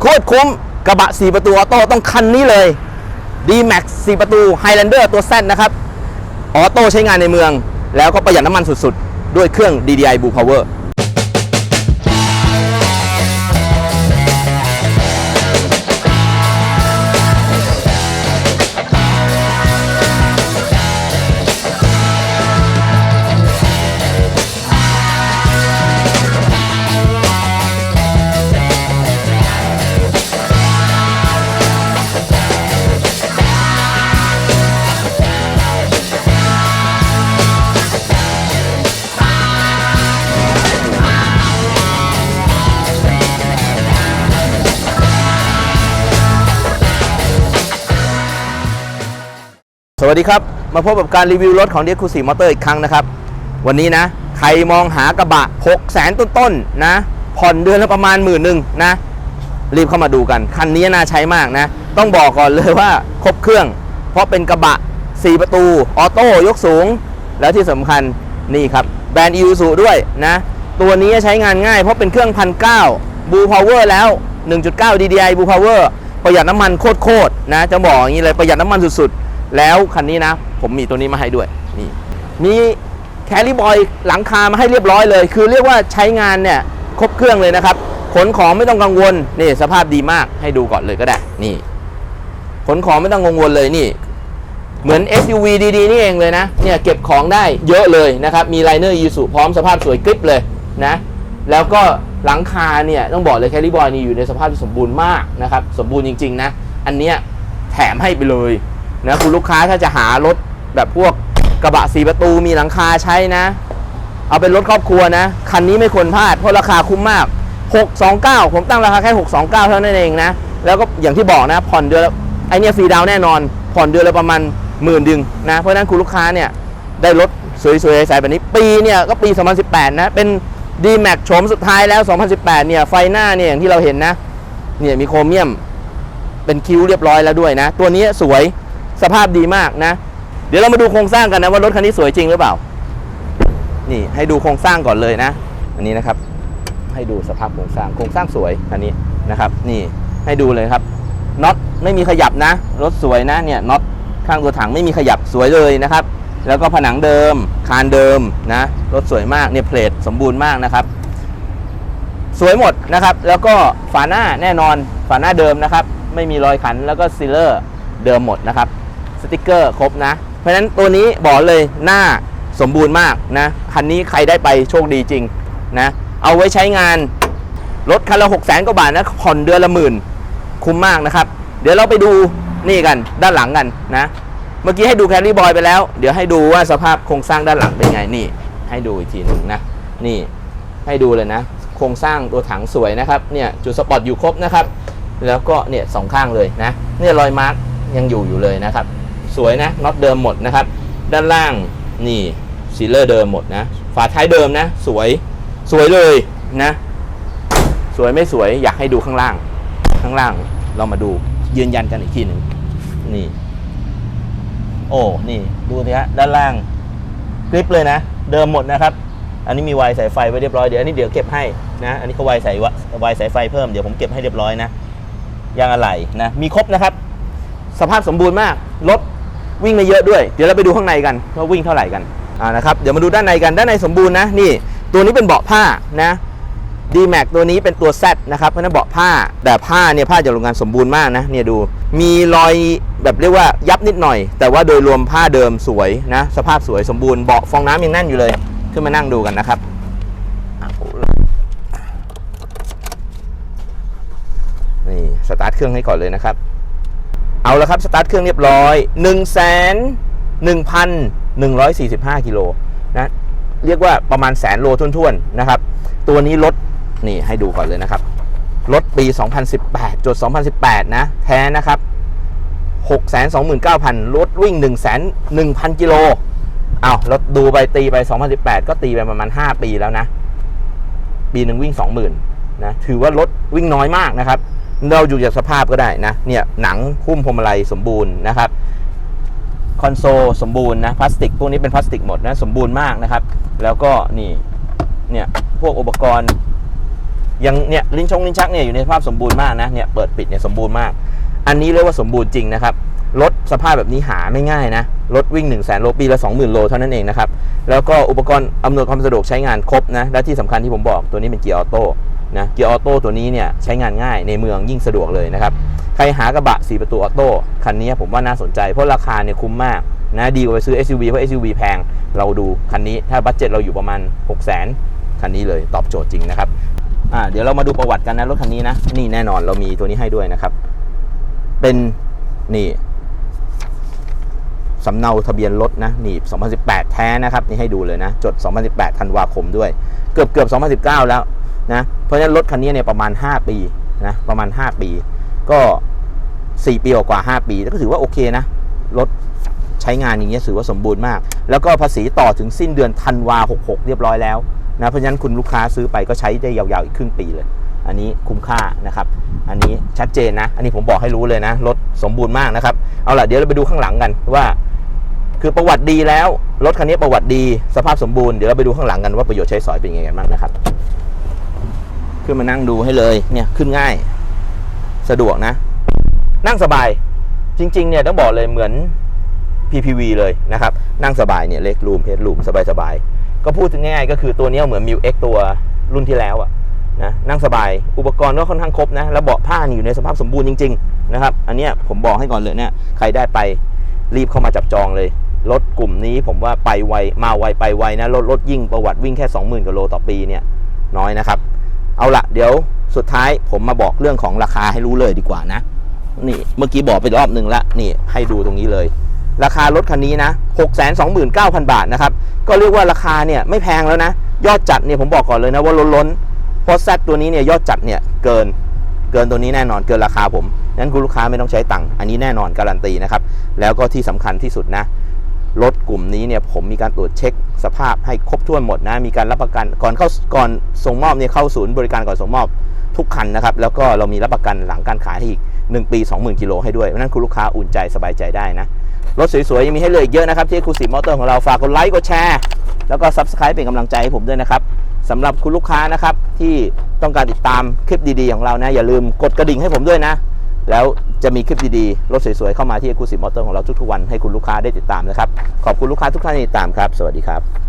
โคตรคุ้มกระบะ 4 ประตูออโต้ต้องคันนี้เลย D-Max 4 ประตู Highlander ตัวแซนะครับ ออโต้ใช้งานในเมือง แล้วก็ประหยัดน้ำมันสุดๆ ด้วยเครื่อง DDI Blue Power สวัสดีครับ มาพบกับการรีวิวรถของ d ด e คูสีมอเตอร์อีกครั้งนะครับ วันนี้นะ ใครมองหากระบะ 6 0แสนต้นๆนะ ผ่อนเดือนละประมาณหมื่นหนึ่งนะ รีบเข้ามาดูกัน คันนี้น่าใช้มากนะ ต้องบอกก่อนเลยว่าครบเครื่อง เพราะเป็นกระบะ 4 ประตู ออโต้ยกสูง แล้วที่สำคัญนี่ครับ แบรนด์อี u ูด้วยนะ ตัวนี้ใช้งานง่ายเพราะเป็นเครื่องพันเก้าบูพาวเวอร์แล้ว 1.9 DDI บูพาวเวอร์ประหยัดน้ำมันโคตรๆนะจะบอกอย่างนี้เลยประหยัดน้ำมันสุดๆ แล้วคันนี้นะ ผมมีตัวนี้มาให้ด้วยนี่มีแคลิบอยหลังคามาให้เรียบร้อยเลย คือเรียกว่าใช้งานเนี่ยครบเครื่องเลยนะครับ ขนของไม่ต้องกังวลนี่สภาพดีมากให้ดูก่อนเลยก็ได้นี่ ขนของไม่ต้องกังวลเลยนี่ เหมือน SUV ดีๆนี่เองเลยนะเนี่ยเก็บของได้เยอะเลยนะครับ มีไลเนอร์ยูสุพร้อมสภาพสวยกริบเลยนะแล้วก็หลังคาเนี่ยต้องบอกเลยแคลิบอยนี่อยู่ในสภาพที่สมบูรณ์มากนะครับ สมบูรณ์จริง ๆ นะ อันเนี้ยแถมให้ไปเลย นะคุณลูกค้าถ้าจะหารถแบบพวกกระบะสีประตูมีหลังคาใช้นะ เอาเป็นรถครอบครัวนะ คันนี้ไม่ควรพลาดเพราะราคาคุ้มมาก 629 ผมตั้งราคาแค่ 629 เท่านั้นเองนะ แล้วก็อย่างที่บอกนะผ่อนเดือนไอเนี่ยฟรีดาวแน่นอน ผ่อนเดือนละประมาณหมื่นดึงนะ เพราะนั้นคุณลูกค้าเนี่ยได้รถสวยๆใสๆแบบนี้ ปีเนี่ยก็ปี 2018 นะ เป็น D-Max โฉมสุดท้ายแล้ว 2018 เนี่ยไฟหน้าเนี่ยอย่างที่เราเห็นนะเนี่ยมีโครเมียม เป็นคิ้วเรียบร้อยแล้วด้วยนะ ตัวนี้สวย สภาพดีมากนะ เดี๋ยวเรามาดูโครงสร้างกันนะว่ารถคันนี้สวยจริงหรือเปล่า นี่ให้ดูโครงสร้างก่อนเลยนะ อันนี้นะครับ ให้ดูสภาพโครงสร้างโครงสร้างสวยอันนี้นะครับ นี่ให้ดูเลยครับน็อตไม่มีขยับนะ รถสวยนะเนี่ยน็อตข้างตัวถังไม่มีขยับสวยเลยนะครับ แล้วก็ผนังเดิม คานเดิมนะรถสวยมากเนี่ยเพลทสมบูรณ์มากนะครับ สวยหมดนะครับ แล้วก็ฝาหน้าแน่นอนฝาหน้าเดิมนะครับ ไม่มีรอยขันแล้วก็ซีลเลอร์เดิมหมดนะครับ สติกเกอร์ครบนะ เพราะฉะนั้นตัวนี้บอกเลยหน้าสมบูรณ์มากนะ คันนี้ใครได้ไปโชคดีจริงนะ เอาไว้ใช้งานรถคันละหกแสนกว่าบาทนะ ผ่อนเดือนละหมื่น คุ้มมากนะครับ เดี๋ยวเราไปดูนี่กันด้านหลังกันนะ เมื่อกี้ให้ดูแคลรี่บอยไปแล้ว เดี๋ยวให้ดูว่าสภาพโครงสร้างด้านหลังเป็นไงนี่ ให้ดูอีกทีหนึ่งนะ นี่ให้ดูเลยนะ โครงสร้างตัวถังสวยนะครับ เนี่ยจุดสปอร์ตอยู่ครบนะครับ แล้วก็เนี่ยสองข้างเลยนะ เนี่ยรอยมาร์กยังอยู่อยู่เลยนะครับ สวยนะน็อตเดิมหมดนะครับ ด้านล่างนี่ซีลเลอร์เดิมหมดนะ ฝาท้ายเดิมนะ สวยสวยเลยนะ สวยไม่สวยอยากให้ดูข้างล่าง ข้างล่างเรามาดูยืนยันกันอีกทีหนึ่งนี่ โอ้นี่ดูสิฮะด้านล่างกริปเลยนะ เดิมหมดนะครับ อันนี้มีไวสายไฟไว้เรียบร้อยเดี๋ยวอันนี้เดี๋ยวเก็บให้นะอันนี้เขาไวสายวะไวสายไฟเพิ่มเดี๋ยวผมเก็บให้เรียบร้อยนะยางอะไหล่นะมีครบนะครับ สภาพสมบูรณ์มากรถ วิ่งมาเยอะด้วย เดี๋ยวเราไปดูข้างในกันว่าวิ่งเท่าไหร่กันอ่านะครับเดี๋ยวมาดูด้านในกันด้านในสมบูรณ์นะนี่ตัวนี้เป็นเบาะผ้านะ d m a x ตัวนี้เป็นตัว Z นะครับเพราะนั้นเบาะผ้า แต่ผ้าเนี่ยผ้าจากโรงงานสมบูรณ์มากนะเนี่ยดูมีรอยแบบเรียกว่ายับนิดหน่อย แต่ว่าโดยรวมผ้าเดิมสวยนะสภาพสวยสมบูรณ์เบาะฟองน้ำยังแน่นอยู่เลย ขึ้นมานั่งดูกันนะครับนี่สตาร์ทเครื่องให้ก่อนเลยนะครับ เอาละครับสตาร์ทเครื่องเรียบร้อย 1 1 1 4 5กิโลนะเรียกว่าประมาณแสนโลทุ่นๆนะครับ ตัวนี้รถนี่ให้ดูก่อนเลยนะครับรถปี 2018จด2018 นะ แท้นะครับ 629,000 รถวิ่ง 1 1,000 กิโลเอาวแล้วดูไปตีไป 2018 ก็ตีไปประมาณ 5 ปีแล้วนะ ปีหนึ่งวิ่ง 20,000นะถือว่ารถวิ่งน้อยมากนะครับ เราอยู่จากสภาพก็ได้นะเนี่ยหนังหุ้มพวงมาลัยสมบูรณ์นะครับคอนโซลสมบูรณ์นะพลาสติกพวกนี้เป็นพลาสติกหมดนะสมบูรณ์มากนะครับ แล้วก็นี่เนี่ยพวกอุปกรณ์ยังเนี่ยลิ้นชงลิ้นชักเนี่ยอยู่ในสภาพสมบูรณ์มากนะเนี่ยเปิดปิดเนี่ยสมบูรณ์มาก อันนี้เรียกว่าสมบูรณ์จริงนะครับรถสภาพแบบนี้หาไม่ง่ายนะรถวิ่ง1 0 0 0 0แสนโลปีละ20,000 โลเท่านั้นเองนะครับแล้วก็อุปกรณ์อำนวยความสะดวกใช้งานครบนะและที่สำคัญที่ผมบอกตัวนี้เป็นเกียร์ออโต้ นะเกียร์ออโต้ตัวนี้เนี่ยใช้งานง่ายในเมืองยิ่งสะดวกเลยนะครับใครหากระบะ 4 ประตูออโต้คันนี้ผมว่าน่าสนใจ เพราะราคาเนี่ยคุ้มมากนะดีกว่าไปซื้อ SUV เพราะ SUV แพงเราดูคันนี้ถ้าบัตเจ็ตเราอยู่ประมาณ 6 0 0 0 0 0คันนี้เลยตอบโจทย์จริงนะครับอ่าเดี๋ยวเรามาดูประวัติกันนะรถคันนี้นะนี่แน่นอนเรามีตัวนี้ให้ด้วยนะครับ เป็นนี่สำเนาทะเบียนรถนะนี่ 2018 แท้นะครับ นี่ให้ดูเลยนะ จด 2018 ธันวาคมด้วย เกือบเกือบ2019 แล้ว นะเพราะฉะนั้นรถคันนี้เนี่ยประมาณ 5 ปีนะประมาณ 5 ปี ก็ 4 ปีกว่า 5 ปีก็ถือว่าโอเคนะรถใช้งานอย่างเงี้ยถือว่าสมบูรณ์มาก แล้วก็ภาษีต่อถึงสิ้นเดือนธันวา66 เรียบร้อยแล้วนะเพราะฉะนั้นคุณลูกค้าซื้อไปก็ใช้ได้ยาวๆอีกครึ่งปีเลย อันนี้คุ้มค่านะครับ อันนี้ชัดเจนนะ อันนี้ผมบอกให้รู้เลยนะรถสมบูรณ์มากนะครับเอาล่ะเดี๋ยวเราไปดูข้างหลังกันว่า คือประวัติดีแล้วรถคันนี้ประวัติดีสภาพสมบูรณ์เดี๋ยวเราไปดูข้างหลังกันว่าประโยชน์ใช้สอยเป็นยังไงกันบ้างนะครับ ขึ้นมานั่งดูให้เลยเนี่ยขึ้นง่าย สะดวกนะ นั่งสบายจริง ๆ เนี่ยต้องบอกเลยเหมือน PPV เลยนะครับ นั่งสบายเนี่ยเล็กรูมเฮดรูมสบายๆ ก็พูดถึงง่ายๆก็คือตัวนี้เหมือน m ิว X ตัวรุ่นที่แล้วอะนะนั่งสบายอุปกรณ์ก็ค่อนข้างครบนะ แล้วเบาะผ้านี่อยู่ในสภาพสมบูรณ์จริง ๆ นะครับ อันเนี้ยผมบอกให้ก่อนเลยเนี่ยใครได้ไปรีบเข้ามาจับจองเลยรถกลุ่มนี้ผมว่าไปไวมาไวไปไวนะรถรถยิ่งประวัติวิ่งแค่ 20,000กิโลต่อปีเนี่ยน้อยนะครับ เอาละเดี๋ยวสุดท้ายผมมาบอกเรื่องของราคาให้รู้เลยดีกว่านะ นี่เมื่อกี้บอกไปรอบหนึ่งละนี่ให้ดูตรงนี้เลย ราคารถคันนี้นะ 629,000 บาทนะครับ ก็เรียกว่าราคาเนี่ยไม่แพงแล้วนะ ยอดจัดเนี่ยผมบอกก่อนเลยนะว่าล้นล้นๆเพราะแซดตัวนี้เนี่ยยอดจัดเนี่ยเกินเกินตัวนี้แน่นอนเกินราคาผมนั้นคุณลูกค้าไม่ต้องใช้ตังค์อันนี้แน่นอนการันตีนะครับแล้วก็ที่สำคัญที่สุดนะ รถกลุ่มนี้เนี่ยผมมีการตรวจเช็คสภาพให้ครบถ้วนหมดนะ มีการรับประกันก่อนเข้าก่อนส่งมอบเนี่ยเข้าศูนย์บริการก่อนส่งมอบทุกคันนะครับ แล้วก็เรามีรับประกันหลังการขายให้อีก 1 ปี 20,000กิโลให้ด้วยเพราะนั้นคุณลูกค้าอุ่นใจสบายใจได้นะ รถสวยๆ ยังมีให้เลยอีกเยอะนะครับ ที่คูสิมอเตอร์ของเราฝากกดไลค์กดแชร์แล้วก็ Subscribe เป็นกำลังใจให้ผมด้วยนะครับสำหรับคุณลูกค้านะครับที่ต้องการติดตามคลิปดีๆของเรานะอย่าลืมกดกระดิ่งให้ผมด้วยนะ แล้วจะมีคลิปดีๆ รถสวยๆ เข้ามาที่คูสิมอเตอร์ของเราทุกๆวันให้คุณลูกค้าได้ติดตามนะครับ ขอบคุณลูกค้าทุกท่านที่ติดตามครับ สวัสดีครับ